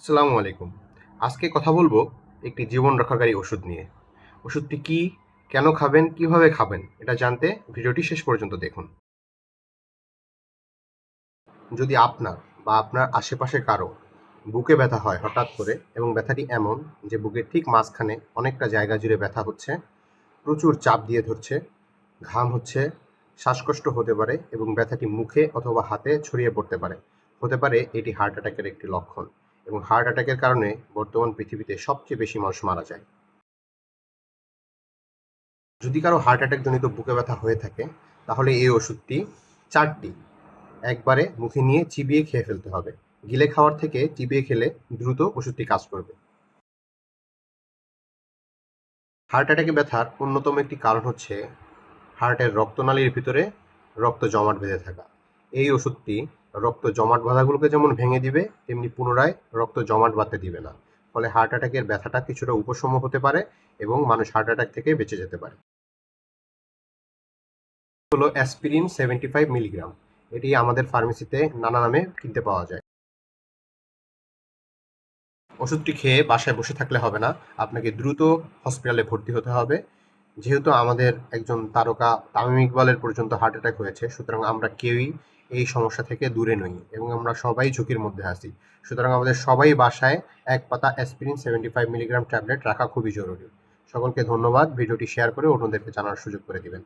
আসসালামু আলাইকুম। আজকে কথা বলব একটি জীবন রক্ষাকারী ওষুধ নিয়ে। ওষুধটি কি, কেন খাবেন, কীভাবে খাবেন, এটা জানতে ভিডিওটি শেষ পর্যন্ত দেখুন। যদি আপনার বা আপনার আশেপাশে কারও বুকে ব্যথা হয় হঠাৎ করে এবং ব্যথাটি এমন যে বুকের ঠিক মাঝখানে অনেকটা জায়গা জুড়ে ব্যথা হচ্ছে, প্রচুর চাপ দিয়ে ধরছে, ঘাম হচ্ছে, শ্বাসকষ্ট হতে পারে এবং ব্যথাটি মুখে অথবা হাতে ছড়িয়ে পড়তে পারে, হতে পারে এটি হার্ট অ্যাটাকের একটি লক্ষণ। এবং হার্ট অ্যাটাকের কারণে বর্তমান পৃথিবীতে সবচেয়ে বেশি মানুষ মারা যায়। যদি কারও হার্ট অ্যাটাক জনিত বুকে ব্যথা হয়ে থাকে, তাহলে এই ওষুধটি চারটি। একবারে মুখে নিয়ে চিবিয়ে খেয়ে ফেলতে হবে। গিলে খাওয়ার থেকে চিবিয়ে খেলে দ্রুত ওষুধটি কাজ করবে। হার্ট অ্যাটাকে ব্যথার অন্যতম একটি কারণ হচ্ছে হার্টের রক্তনালীর ভিতরে রক্ত জমাট বেঁধে থাকা। এই ওষুধটি রক্ত জমাট বাঁধাগুলোকে যেমন ভেঙে দিবে, তেমনি পুনরায় রক্ত জমাট বাঁধতে দিবে না। ফলে হার্ট অ্যাটাকের ব্যথাটা কিছুটা উপশম হতে পারে এবং মানুষ হার্ট অ্যাটাক থেকে বেঁচে যেতে পারে। হলো অ্যাসপিরিন সেভেন্টি ফাইভ মিলিগ্রাম এটি আমাদের ফার্মেসিতে নানা নামে কিনতে পাওয়া যায়। ওষুধটি খেয়ে বাসায় বসে থাকলে হবে না। আপনাকে দ্রুত হসপিটালে ভর্তি হতে হবে। যেহেতু আমাদের একজন তারকা তামিম ইকবালের পর্যন্ত হার্ট অ্যাটাক হয়েছে, সুতরাং আমরা কেউই এই সমস্যা থেকে দূরে নই এবং আমরা সবাই ঝুঁকির মধ্যে আছি। সুতরাং আমাদের সবাই বাসায় এক পাতা aspirin seventy five milligram tablet রাখা খুবই জরুরি। সকলকে ধন্যবাদ, ভিডিওটি শেয়ার করে অন্যদেরকে জানার সুযোগ করে দিবেন।